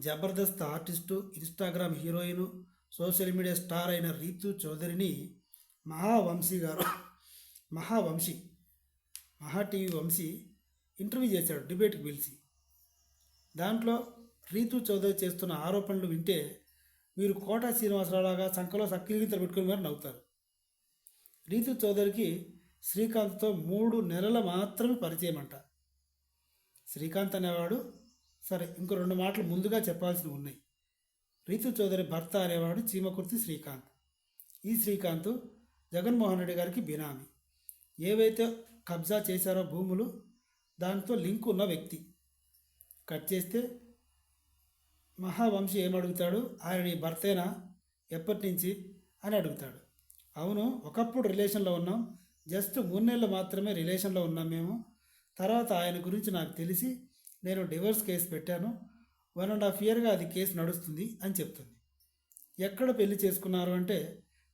Jabardasth artist Instagram heroine social media star అయిన రీతు చౌదరిని మహావంశీ గారు మహావంశీ మహా టీవీ వంశీ ఇంటర్వ్యూ చేశాడు డిబేట్కి పిలిచి. దాంట్లో రీతు చౌదరి చేస్తున్న ఆరోపణలు వింటే మీరు కోట శ్రీనివాసరావులాగా సంఖలో సక్కిలిగితలు పెట్టుకుని మరి నవ్వుతారు. రీతు చౌదరికి శ్రీకాంత్తో మూడు నెలల మాత్రమే పరిచయం అంట శ్రీకాంత్ అనేవాడు సరే ఇంకో రెండు మాటలు ముందుగా చెప్పాల్సినవి ఉన్నాయి. రీతు చౌదరి భర్త అనేవాడు చీమకుర్తి శ్రీకాంత్. ఈ శ్రీకాంత్ జగన్మోహన్ రెడ్డి గారికి బినామీ. ఏవైతే కబ్జా చేశారో భూములు దాంతో లింక్ ఉన్న వ్యక్తి. కట్ చేస్తే మహావంశీ ఏమడుగుతాడు? ఆయన నీ భర్తేనా? ఎప్పటి నుంచి అని అడుగుతాడు. అవును ఒకప్పుడు రిలేషన్లో ఉన్నాం. జస్ట్ మూడు నెలలు మాత్రమే రిలేషన్లో ఉన్నాం మేము. తర్వాత ఆయన గురించి నాకు తెలిసి నేను డివోర్స్ కేసు పెట్టాను. వన్ అండ్ హాఫ్ ఇయర్గా అది కేసు నడుస్తుంది అని చెప్తుంది. ఎక్కడ పెళ్ళి చేసుకున్నారు అంటే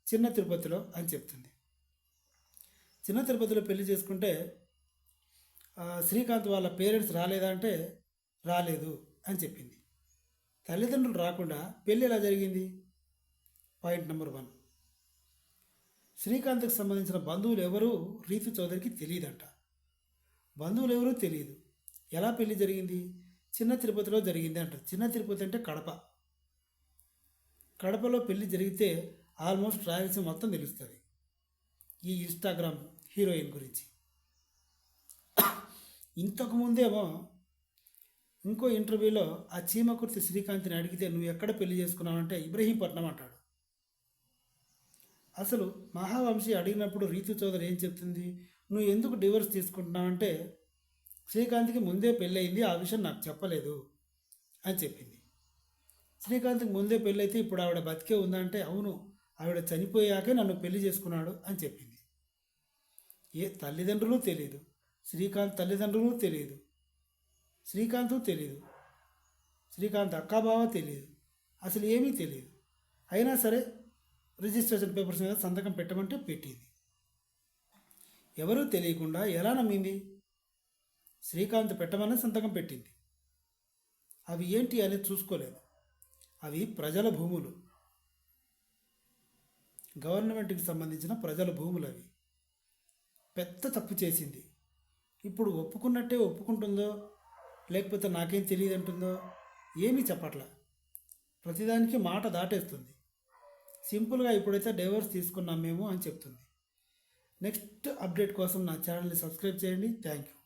చిన్న తిరుపతిలో అని చెప్తుంది. చిన్న తిరుపతిలో పెళ్ళి చేసుకుంటే శ్రీకాంత్ వాళ్ళ పేరెంట్స్ రాలేదా అంటే రాలేదు అని చెప్పింది. తల్లిదండ్రులు రాకుండా పెళ్ళి ఎలా జరిగింది? Point number one. శ్రీకాంత్కి సంబంధించిన బంధువులు ఎవరు? రీతు చౌదరికి తెలియదంట బంధువులు ఎవరూ? తెలియదు. ఎలా పెళ్ళి జరిగింది? చిన్న తిరుపతిలో జరిగింది అంటారు. చిన్న తిరుపతి అంటే కడప. కడపలో పెళ్ళి జరిగితే ఆల్మోస్ట్ రాయలసీమ మొత్తం తెలుస్తుంది. ఈ ఇన్స్టాగ్రామ్ హీరోయిన్ గురించి. ఇంతకుముందేమో ఇంకో ఇంటర్వ్యూలో ఆ చీమకుర్తి శ్రీకాంత్ని అడిగితే నువ్వు ఎక్కడ పెళ్ళి చేసుకున్నావంటే ఇబ్రహీంపట్నం అంటాడు. అసలు మహావంశీ అడిగినప్పుడు రీతు చౌదరి ఏం చెప్తుంది? నువ్వు ఎందుకు డివోర్స్ తీసుకుంటున్నావంటే శ్రీకాంత్కి ముందే పెళ్ళయింది. ఆ విషయం నాకు చెప్పలేదు అని చెప్పింది. శ్రీకాంత్కి ముందే పెళ్ళైతే ఇప్పుడు ఆవిడ బతికే ఉందంటే అవును ఆవిడ చనిపోయాకే నన్ను పెళ్ళి చేసుకున్నాడు అని చెప్పింది. ఏ తల్లిదండ్రులు తెలియదు శ్రీకాంత్ తల్లిదండ్రులు తెలియదు శ్రీకాంత్ తెలియదు శ్రీకాంత్ అక్కాబావ తెలియదు అసలు ఏమీ తెలియదు అయినా సరే రిజిస్ట్రేషన్ పేపర్స్ మీద సంతకం పెట్టమంటే పెట్టింది. ఎవరూ తెలియకుండా ఎలా నమ్మింది? శ్రీకాంత్ పెట్టమని సంతకం పెట్టింది. అవి ఏంటి అనేది చూసుకోలేదు. అవి ప్రజల భూములు. గవర్నమెంట్కి సంబంధించిన ప్రజల భూములు అవి. పెద్ద తప్పు చేసింది. ఇప్పుడు ఒప్పుకున్నట్టే ఒప్పుకుంటుందో లేకపోతే నాకేం తెలియదు అంటుందో ఏమీ చెప్పట్లా. ప్రతిదానికి మాట దాటేస్తుంది. సింపుల్గా ఇప్పుడైతే డైవర్స్ తీసుకున్నాం మేము అని చెప్తుంది. నెక్స్ట్ అప్డేట్ కోసం నా ఛానల్ని సబ్స్క్రైబ్ చేయండి. Thank you.